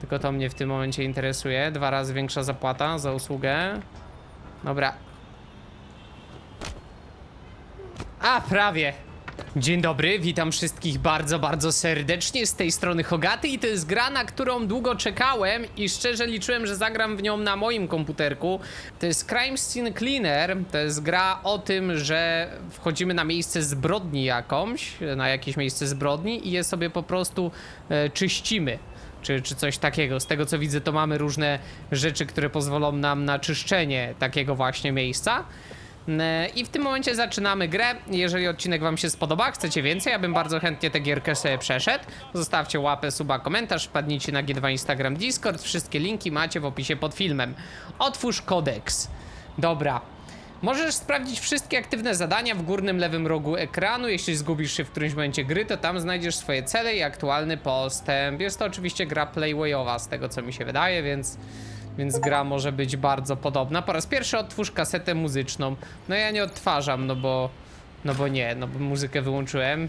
Tylko to mnie w tym momencie interesuje. Dwa razy większa zapłata za usługę. Dobra. A, prawie. Dzień dobry, witam wszystkich bardzo, bardzo serdecznie. Z tej strony Hogaty i to jest gra, na którą długo czekałem i szczerze liczyłem, że zagram w nią na moim komputerku. To jest Crime Scene Cleaner. To jest gra o tym, że wchodzimy na miejsce zbrodni jakąś, na jakieś miejsce zbrodni i je sobie po prostu e, czyścimy. Czy, czy coś takiego. Z tego co widzę, to mamy różne rzeczy, które pozwolą nam na czyszczenie takiego właśnie miejsca. E, I w tym momencie zaczynamy grę. Jeżeli odcinek Wam się spodoba, chcecie więcej, ja bym bardzo chętnie tę gierkę sobie przeszedł. Zostawcie łapę, suba, komentarz, wpadnijcie na G2 Instagram, Discord. Wszystkie linki macie w opisie pod filmem. Otwórz kodeks. Dobra. Możesz sprawdzić wszystkie aktywne zadania w górnym lewym rogu ekranu. Jeśli zgubisz się w którymś momencie gry, to tam znajdziesz swoje cele i aktualny postęp. Jest to oczywiście gra playwayowa, z tego co mi się wydaje, więc więc gra może być bardzo podobna. Po raz pierwszy otwórz kasetę muzyczną. No ja nie odtwarzam, no bo. No bo nie, no bo muzykę wyłączyłem.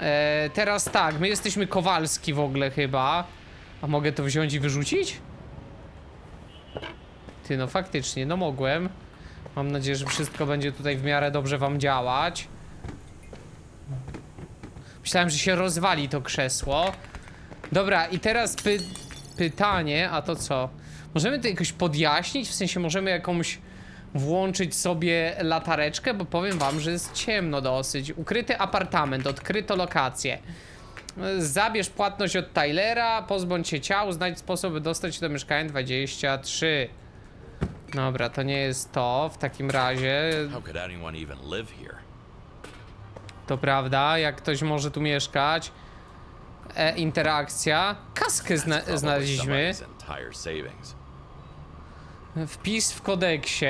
E, teraz tak, my jesteśmy Kowalski w ogóle chyba. A mogę to wziąć i wyrzucić? Ty, no faktycznie, no mogłem. Mam nadzieję, że wszystko będzie tutaj w miarę dobrze wam działać. Myślałem, że się rozwali to krzesło. Dobra, i teraz py pytanie, a to co? Możemy to jakoś podjaśnić? W sensie możemy jakąś włączyć sobie latareczkę, bo powiem wam, że jest ciemno dosyć. Ukryty apartament, odkryto lokację. Zabierz płatność od Tylera, pozbądź się ciał, znajdź sposób, by dostać się do mieszkania 23. Dobra, to nie jest to w takim razie. How could anyone even live here? To prawda, jak ktoś może tu mieszkać. E, interakcja. Kaskę zna znaleźliśmy. Wpis w kodeksie.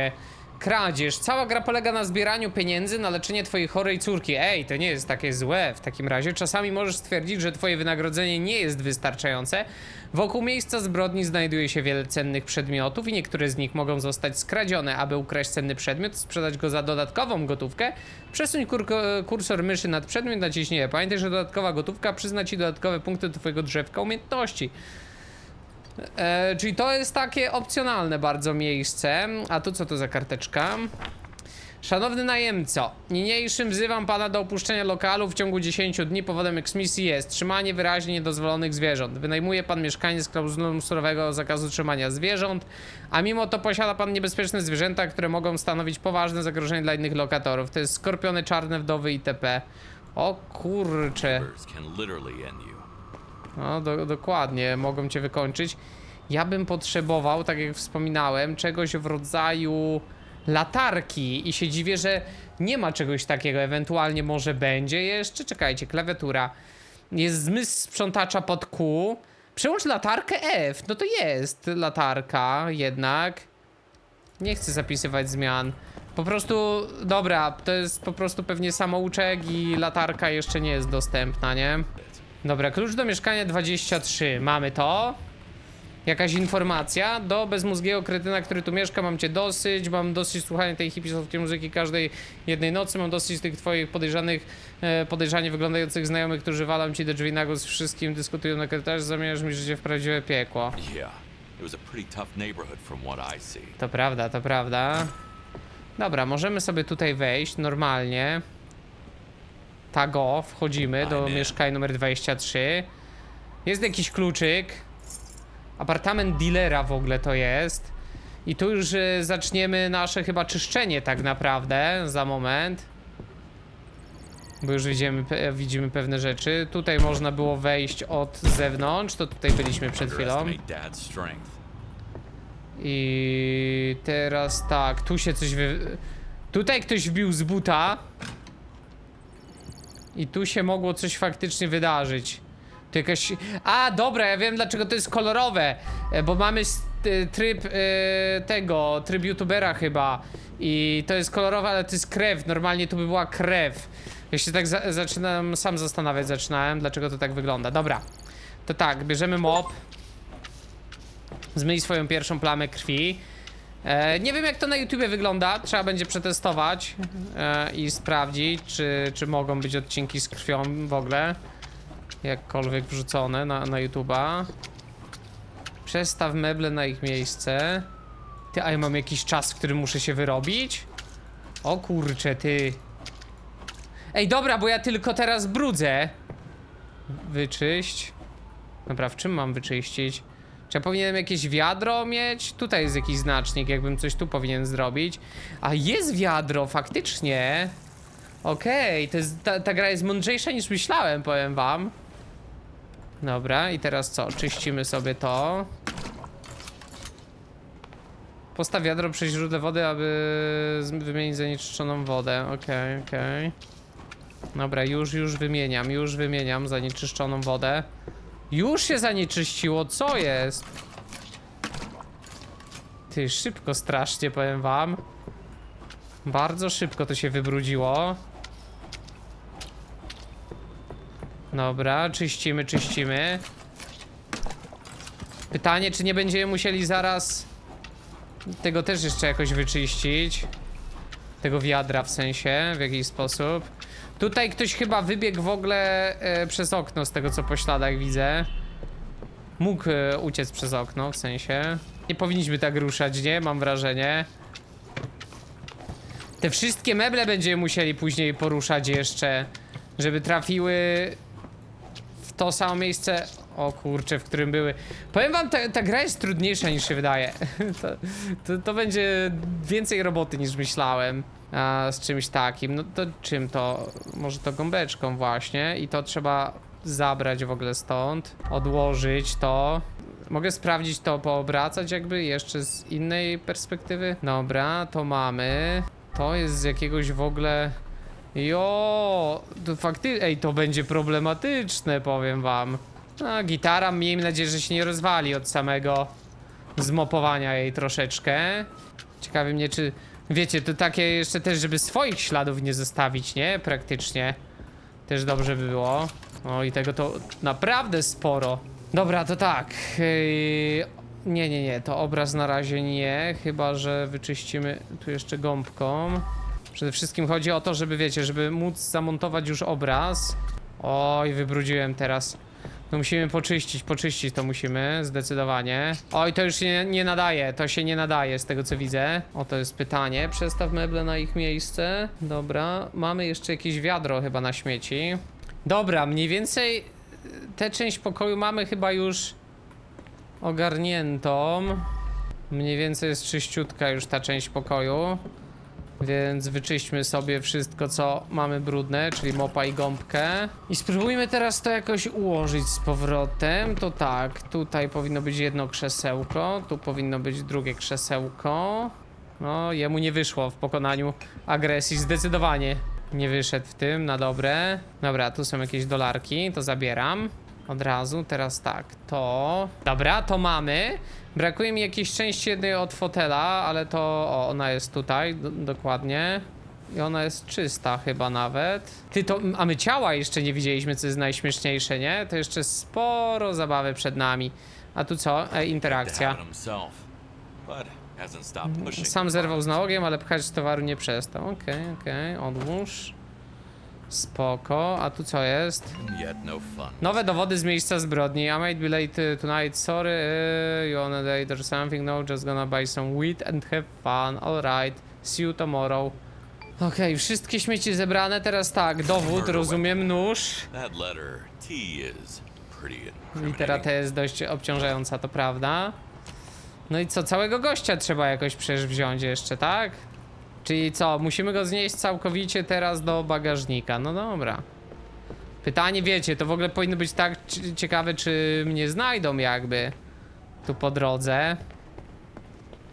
Kradzież. Cała gra polega na zbieraniu pieniędzy na leczenie twojej chorej córki. Ej, to nie jest takie złe w takim razie. Czasami możesz stwierdzić, że twoje wynagrodzenie nie jest wystarczające. Wokół miejsca zbrodni znajduje się wiele cennych przedmiotów i niektóre z nich mogą zostać skradzione. Aby ukraść cenny przedmiot, sprzedać go za dodatkową gotówkę, przesuń kur kursor myszy nad przedmiot, naciśnij E. Pamiętaj, że dodatkowa gotówka przyzna ci dodatkowe punkty do twojego drzewka umiejętności. E, czyli to jest takie opcjonalne bardzo miejsce. A tu co to za karteczka? Szanowny najemco, niniejszym wzywam pana do opuszczenia lokalu w ciągu 10 dni. Powodem eksmisji jest trzymanie wyraźnie niedozwolonych zwierząt. Wynajmuje pan mieszkanie z klauzulą surowego zakazu trzymania zwierząt, a mimo to posiada pan niebezpieczne zwierzęta, które mogą stanowić poważne zagrożenie dla innych lokatorów. To jest skorpiony czarne, wdowy itp. O kurcze. No, do, dokładnie, mogą cię wykończyć. Ja bym potrzebował, tak jak wspominałem, czegoś w rodzaju latarki i się dziwię, że nie ma czegoś takiego. Ewentualnie może będzie jeszcze. Czekajcie, klawiatura. Jest zmysł sprzątacza pod Q. Przełącz latarkę F. No to jest latarka jednak. Nie chcę zapisywać zmian. Po prostu, dobra, to jest po prostu pewnie samouczek i latarka jeszcze nie jest dostępna, nie? Dobra, klucz do mieszkania 23. Mamy to. Jakaś informacja. Do bezmózgiego kretyna, który tu mieszka, mam cię dosyć. Mam dosyć słuchania tej hipisowskiej muzyki każdej jednej nocy. Mam dosyć tych twoich podejrzanych, e, podejrzanie wyglądających znajomych, którzy walą ci do drzwi na głos wszystkim, dyskutują na korytarzu. Zamierzasz mi życie w prawdziwe piekło. To prawda, to prawda. Dobra, możemy sobie tutaj wejść normalnie. Tago, wchodzimy do mieszkania numer 23. Jest jakiś kluczyk. Apartament dealera w ogóle to jest. I tu już y, zaczniemy nasze chyba czyszczenie tak naprawdę za moment. Bo już widzimy, pe- widzimy pewne rzeczy. Tutaj można było wejść od zewnątrz, to tutaj byliśmy przed chwilą. Underestimate dad's strength. I teraz tak, tu się coś wy... Tutaj ktoś wbił z buta. I tu się mogło coś faktycznie wydarzyć. Tu jakaś... A, dobra, ja wiem dlaczego to jest kolorowe. e, Bo mamy tryb e, tego, tryb youtubera chyba. I to jest kolorowe, ale to jest krew. Normalnie tu by była krew. Ja się tak za zaczynam, sam zastanawiać zaczynałem, dlaczego to tak wygląda. Dobra. To tak, bierzemy mop. Zmyj swoją pierwszą plamę krwi. E, nie wiem jak to na YouTubie wygląda, trzeba będzie przetestować e, i sprawdzić, czy, czy mogą być odcinki z krwią w ogóle. Jakkolwiek wrzucone na, na YouTuba. Przestaw meble na ich miejsce. Ty, a ja mam jakiś czas, w którym muszę się wyrobić? O kurcze, ty. Ej, dobra, bo ja tylko teraz brudzę. Wyczyść. Dobra, w czym mam wyczyścić? Czy ja powinienem jakieś wiadro mieć? Tutaj jest jakiś znacznik, jakbym coś tu powinien zrobić. A jest wiadro, faktycznie. Okej, jest, ta, ta gra jest mądrzejsza niż myślałem, powiem wam. Dobra, i teraz co? Czyścimy sobie to. Postaw wiadro przy źródle wody, aby wymienić zanieczyszczoną wodę. Okej, okej. Dobra, już, już wymieniam, już wymieniam zanieczyszczoną wodę. Już się zanieczyściło, co jest? Ty, szybko strasznie, powiem wam. Bardzo szybko to się wybrudziło. Dobra, czyścimy, czyścimy. Pytanie, czy nie będziemy musieli zaraz tego też jeszcze jakoś wyczyścić. Tego wiadra w sensie, w jakiś sposób. Tutaj ktoś chyba wybiegł w ogóle e, przez okno, z tego co po śladach widzę. Mógł e, uciec przez okno, w sensie. Nie powinniśmy tak ruszać, nie? Mam wrażenie. Te wszystkie meble będziemy musieli później poruszać jeszcze, żeby trafiły w to samo miejsce. O kurczę, w którym były. Powiem wam, ta, ta gra jest trudniejsza niż się wydaje. to, to, to będzie więcej roboty niż myślałem. Z czymś takim. No to czym to? Może to gąbeczką właśnie. I to trzeba zabrać w ogóle stąd. Odłożyć to. Mogę sprawdzić to, poobracać jakby jeszcze z innej perspektywy. Dobra, to mamy. To jest z jakiegoś w ogóle... Jo, to faktycznie, ej, to będzie problematyczne, powiem wam. A, gitara, miejmy nadzieję, że się nie rozwali od samego zmopowania jej troszeczkę. Ciekawi mnie, czy, wiecie, to takie jeszcze też, żeby swoich śladów nie zostawić, nie? Praktycznie. Też dobrze by było. O, i tego to naprawdę sporo. Dobra, to tak. Yy, nie, nie, nie, to obraz na razie nie, chyba że wyczyścimy tu jeszcze gąbką. Przede wszystkim chodzi o to, żeby wiecie, żeby móc zamontować już obraz. Oj, wybrudziłem teraz. No musimy poczyścić, poczyścić to musimy, zdecydowanie. Oj, to już się nie, nadaje, to się nie nadaje z tego co widzę. O, to jest pytanie. Przestaw meble na ich miejsce. Dobra, mamy jeszcze jakieś wiadro chyba na śmieci. Dobra, mniej więcej y, tę część pokoju mamy chyba już ogarniętą. Mniej więcej jest czyściutka już ta część pokoju. Więc wyczyśćmy sobie wszystko, co mamy brudne, czyli mopa i gąbkę. I spróbujmy teraz to jakoś ułożyć z powrotem. To tak, tutaj powinno być jedno krzesełko, tu powinno być drugie krzesełko. No, jemu nie wyszło w pokonaniu agresji, zdecydowanie. Nie wyszedł w tym, na dobre. Dobra, tu są jakieś dolarki, to zabieram. Od razu, teraz tak, to... Dobra, to mamy. Brakuje mi jakiejś części jednej od fotela, ale to... O, ona jest tutaj, do, dokładnie. I ona jest czysta chyba nawet. Ty to... A my ciała jeszcze nie widzieliśmy, co jest najśmieszniejsze, nie? To jeszcze sporo zabawy przed nami. A tu co? E, interakcja. pushing. Sam zerwał z nałogiem, ale pchać towaru nie przestał. Okej, okej, odłóż. Spoko. A tu co jest? No. Nowe dowody z miejsca zbrodni. I might be late tonight. Sorry, uh, you on a date or something. No, just gonna buy some weed and have fun. Alright. See you tomorrow. Okej, wszystkie śmieci zebrane. Teraz tak, dowód, rozumiem, nóż. Litera. T jest dość obciążająca, to prawda. No i co, całego gościa trzeba jakoś przecież wziąć jeszcze, tak? Czyli co, musimy go znieść całkowicie teraz do bagażnika. No dobra. Pytanie, wiecie, to w ogóle powinno być tak ci- ciekawe, czy mnie znajdą jakby tu po drodze.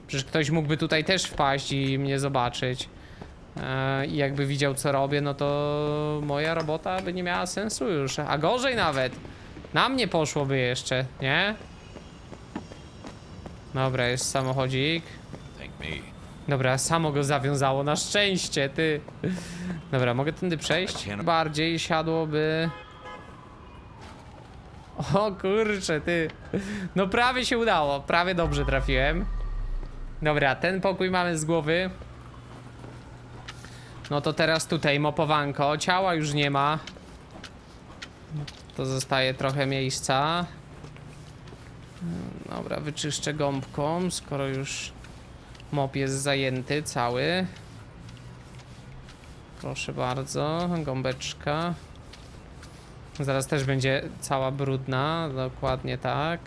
Przecież ktoś mógłby tutaj też wpaść i mnie zobaczyć. E, I jakby widział, co robię, no to moja robota by nie miała sensu już. A gorzej nawet. Na mnie poszłoby jeszcze, nie? Dobra, jest samochodzik. Thank me. Dobra, samo go zawiązało, na szczęście, ty. Dobra, mogę tędy przejść? Bardziej siadłoby... O kurczę, ty. No prawie się udało, prawie dobrze trafiłem. Dobra, ten pokój mamy z głowy. No to teraz tutaj mopowanko, ciała już nie ma. To zostaje trochę miejsca. Dobra, wyczyszczę gąbką, skoro już mop jest zajęty cały. Proszę bardzo, gąbeczka. Zaraz też będzie cała brudna, dokładnie tak.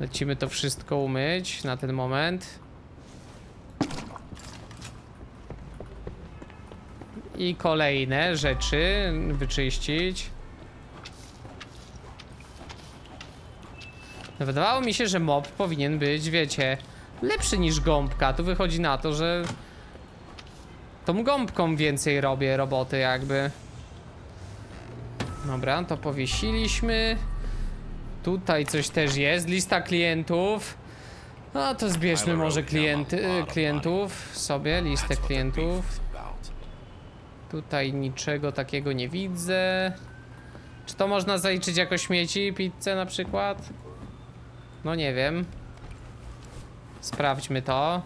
Lecimy to wszystko umyć na ten moment. I kolejne rzeczy wyczyścić. Wydawało mi się, że mob powinien być, wiecie, lepszy niż gąbka. Tu wychodzi na to, że tą gąbką więcej robię roboty jakby. Dobra, to powiesiliśmy. Tutaj coś też jest, lista klientów. No to zbierzmy może klienty, klientów sobie, listę klientów. Tutaj niczego takiego nie widzę. Czy to można zaliczyć jako śmieci, pizzę na przykład? No nie wiem. Sprawdźmy to.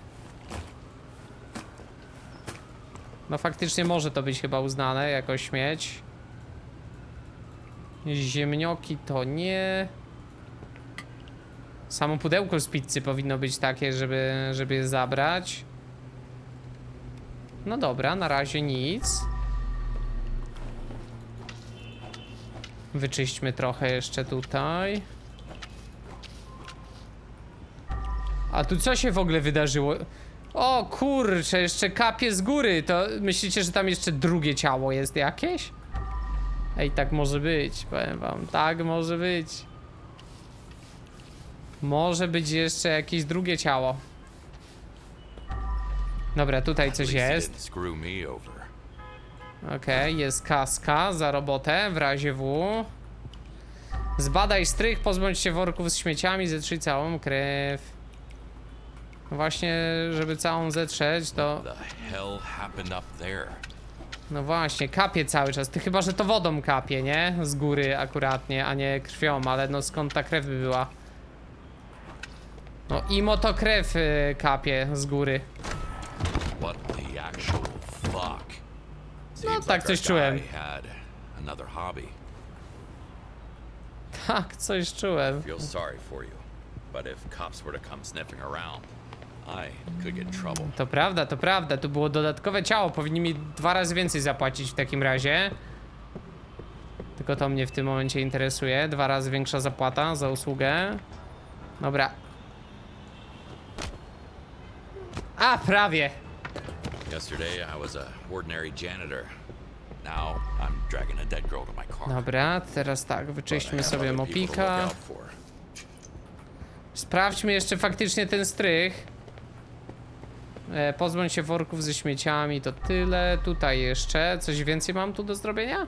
No faktycznie może to być chyba uznane jako śmieć. Ziemnioki to nie. Samo pudełko z pizzy powinno być takie, żeby, żeby je zabrać. No dobra, na razie nic. Wyczyśćmy trochę jeszcze tutaj. A tu co się w ogóle wydarzyło? O kurczę, jeszcze kapie z góry. To myślicie, że tam jeszcze drugie ciało jest jakieś? Ej, tak może być, powiem wam. Tak może być. Może być jeszcze jakieś drugie ciało. Dobra, tutaj coś jest. Okej, jest kaska za robotę w razie W. Zbadaj strych, pozbądź się worków z śmieciami, zetrzyj całą krew. No Właśnie, żeby całą zetrzeć, to... No właśnie, kapie cały czas. Ty chyba, że to wodą kapie, nie? Z góry akuratnie, a nie krwią, ale no skąd ta krew by była? No imo to krew y, kapie z góry. Seems tak like coś czułem. Tak, coś czułem. Feel sorry for you, but if cops were to come sniffing around, To prawda, to prawda. Tu było dodatkowe ciało. Powinni mi dwa razy więcej zapłacić w takim razie. Tylko to mnie w tym momencie interesuje. Dwa razy większa zapłata za usługę. Dobra. A, prawie. Dobra, teraz tak, wyczyśćmy sobie mopika. Sprawdźmy jeszcze faktycznie ten strych. E, pozbądź się worków ze śmieciami, to tyle. Tutaj jeszcze. Coś więcej mam tu do zrobienia?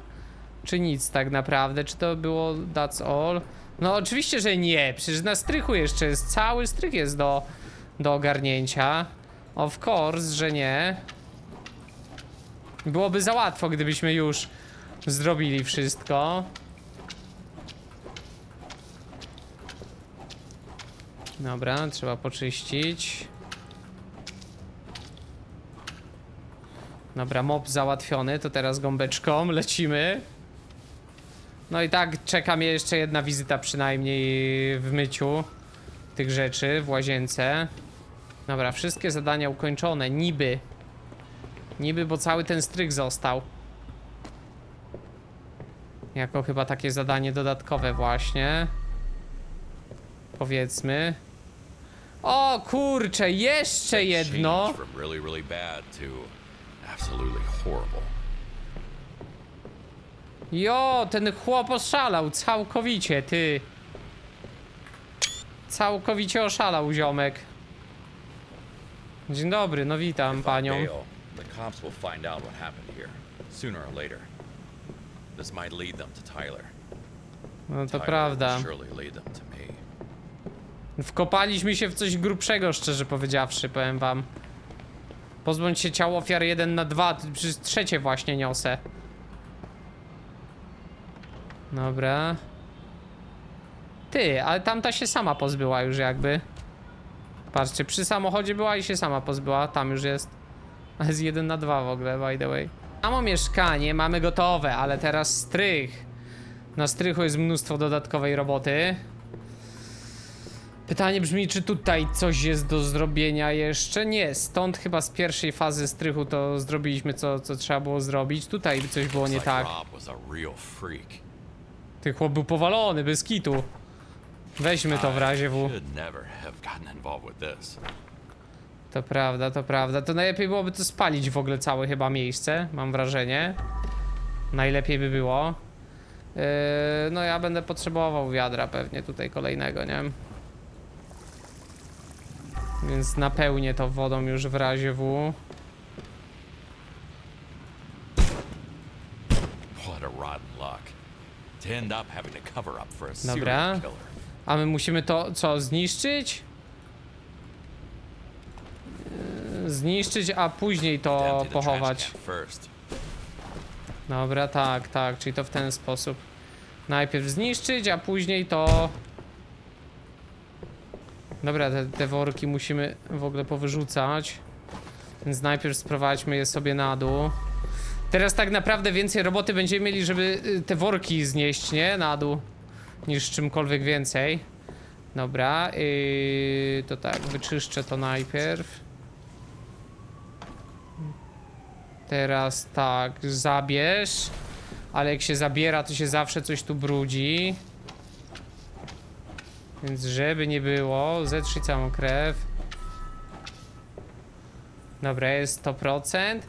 Czy nic tak naprawdę? Czy to było that's all? No oczywiście, że nie. Przecież na strychu jeszcze jest. Cały strych jest do, do ogarnięcia. Of course, że nie. Byłoby za łatwo, gdybyśmy już zrobili wszystko. Dobra, trzeba poczyścić. Dobra, mob załatwiony, to teraz gąbeczką lecimy. No i tak, czeka mnie jeszcze jedna wizyta przynajmniej w myciu tych rzeczy w łazience. Dobra, wszystkie zadania ukończone, niby. Niby, bo cały ten strych został. Jako chyba takie zadanie dodatkowe właśnie. Powiedzmy. O kurcze, jeszcze jedno. Absolutely horrible. Jo, ten chłop oszalał całkowicie, ty. Całkowicie oszalał ziomek. Dzień dobry, no witam panią. the cops will find out what happened here, sooner or later. This might lead them to Tyler. No to Tyler prawda. will surely lead them to me. Wkopaliśmy się w coś grubszego, szczerze powiedziawszy, powiem wam. Pozbądź się ciał ofiar 1 na 2, przecież trzecie właśnie niosę. Dobra. Ty, ale tamta się sama pozbyła już jakby. Patrzcie, przy samochodzie była i się sama pozbyła, tam już jest. A jest 1 na 2 w ogóle, by the way. Samo mieszkanie mamy gotowe, ale teraz strych. Na strychu jest mnóstwo dodatkowej roboty. Pytanie brzmi, czy tutaj coś jest do zrobienia jeszcze? Nie, stąd chyba z pierwszej fazy strychu to zrobiliśmy co, co trzeba było zrobić. Tutaj coś było nie tak. Ten chłop był powalony, bez kitu. Weźmy to w razie W. To prawda, to prawda. To najlepiej byłoby to spalić w ogóle całe chyba miejsce, mam wrażenie. Najlepiej by było. Yy, no ja będę potrzebował wiadra pewnie tutaj kolejnego, nie? Więc napełnię to wodą już w razie W. Dobra. A my musimy to co, zniszczyć? Yy, Zniszczyć, a później to pochować. Dobra, tak, tak, czyli to w ten sposób. Najpierw zniszczyć, a później to... Dobra, te, te worki musimy w ogóle powyrzucać. Więc najpierw sprowadźmy je sobie na dół. Teraz tak naprawdę więcej roboty będziemy mieli, żeby y, te worki znieść, nie? Na dół. Niż czymkolwiek więcej. Dobra, yy, to tak, wyczyszczę to najpierw. Teraz tak, zabierz. Ale jak się zabiera, to się zawsze coś tu brudzi. Więc żeby nie było, zetrzyj całą krew. Dobra, jest 100%.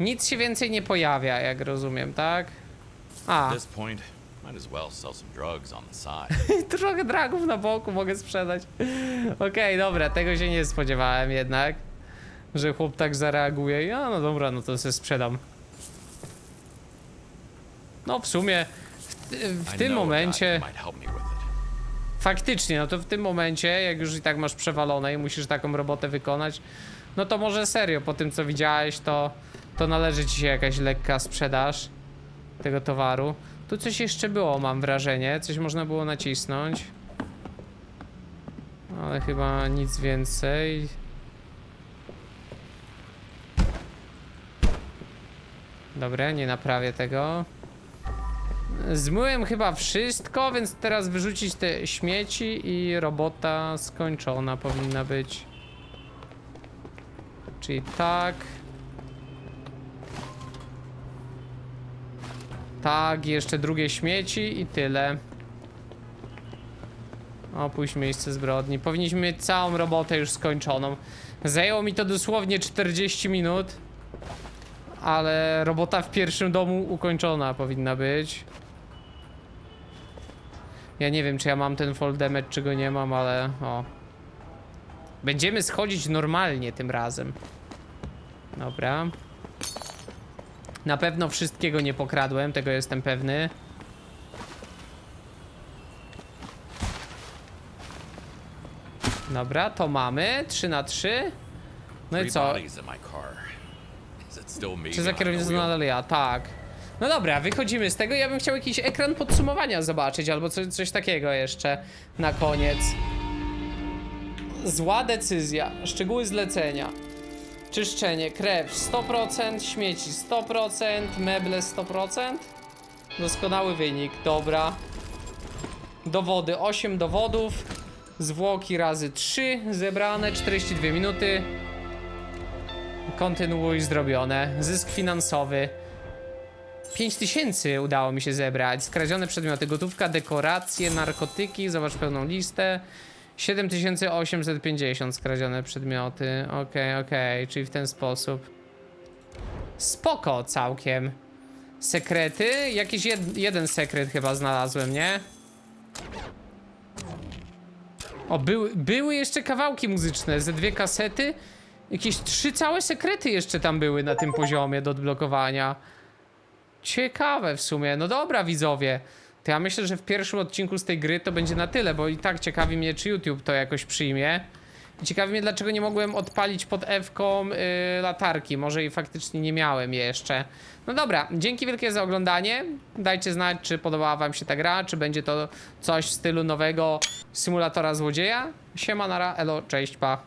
Nic się więcej nie pojawia, jak rozumiem, tak? A, At this point, might as well sell some drugs on the side. trochę dragów na boku mogę sprzedać. Okej, dobra, tego się nie spodziewałem jednak. Że chłop tak zareaguje. Ja, no dobra, no to sobie sprzedam. No w sumie w, w tym momencie faktycznie, no to w tym momencie, jak już i tak masz przewalone i musisz taką robotę wykonać, no to może serio, po tym co widziałeś, to, to należy ci się jakaś lekka sprzedaż tego towaru. Tu coś jeszcze było, mam wrażenie, coś można było nacisnąć. Ale chyba nic więcej. Dobra, nie naprawię tego. Zmyłem chyba wszystko, więc teraz wyrzucić te śmieci i robota skończona powinna być. Czyli tak. Tak, jeszcze drugie śmieci i tyle. Opuść miejsce zbrodni. Powinniśmy mieć całą robotę już skończoną. Zajęło mi to dosłownie 40 minut. Ale robota w pierwszym domu ukończona powinna być. Ja nie wiem, czy ja mam ten fall damage, czy go nie mam, ale o. Będziemy schodzić normalnie tym razem. Dobra. Na pewno wszystkiego nie pokradłem, tego jestem pewny. Dobra, to mamy. 3 na 3. No i co? Czy za kierownicą nadal ja? Tak. No dobra, wychodzimy z tego. Ja bym chciał jakiś ekran podsumowania zobaczyć, albo coś, coś takiego jeszcze na koniec. Zła decyzja. Szczegóły zlecenia. Czyszczenie, krew 100%, śmieci 100%, meble 100%. Doskonały wynik, dobra. Dowody, 8 dowodów. Zwłoki razy 3 zebrane, 42 minuty. Kontynuuj zrobione. Zysk finansowy. 5000 udało mi się zebrać. Skradzione przedmioty, gotówka, dekoracje, narkotyki. Zobacz pełną listę. 7850 skradzione przedmioty. Okej, okej, czyli w ten sposób. Spoko całkiem. Sekrety? Jakiś jed jeden sekret chyba znalazłem, nie? O, były, były jeszcze kawałki muzyczne, ze dwie kasety. Jakieś trzy całe sekrety jeszcze tam były na tym poziomie do odblokowania. Ciekawe w sumie. No dobra, widzowie. To ja myślę, że w pierwszym odcinku z tej gry to będzie na tyle, bo i tak ciekawi mnie, czy YouTube to jakoś przyjmie. I ciekawi mnie, dlaczego nie mogłem odpalić pod F-ką yy, latarki. Może i faktycznie nie miałem jeszcze. No dobra, dzięki wielkie za oglądanie. Dajcie znać, czy podobała wam się ta gra, czy będzie to coś w stylu nowego symulatora złodzieja. Siema, nara, elo, cześć, pa.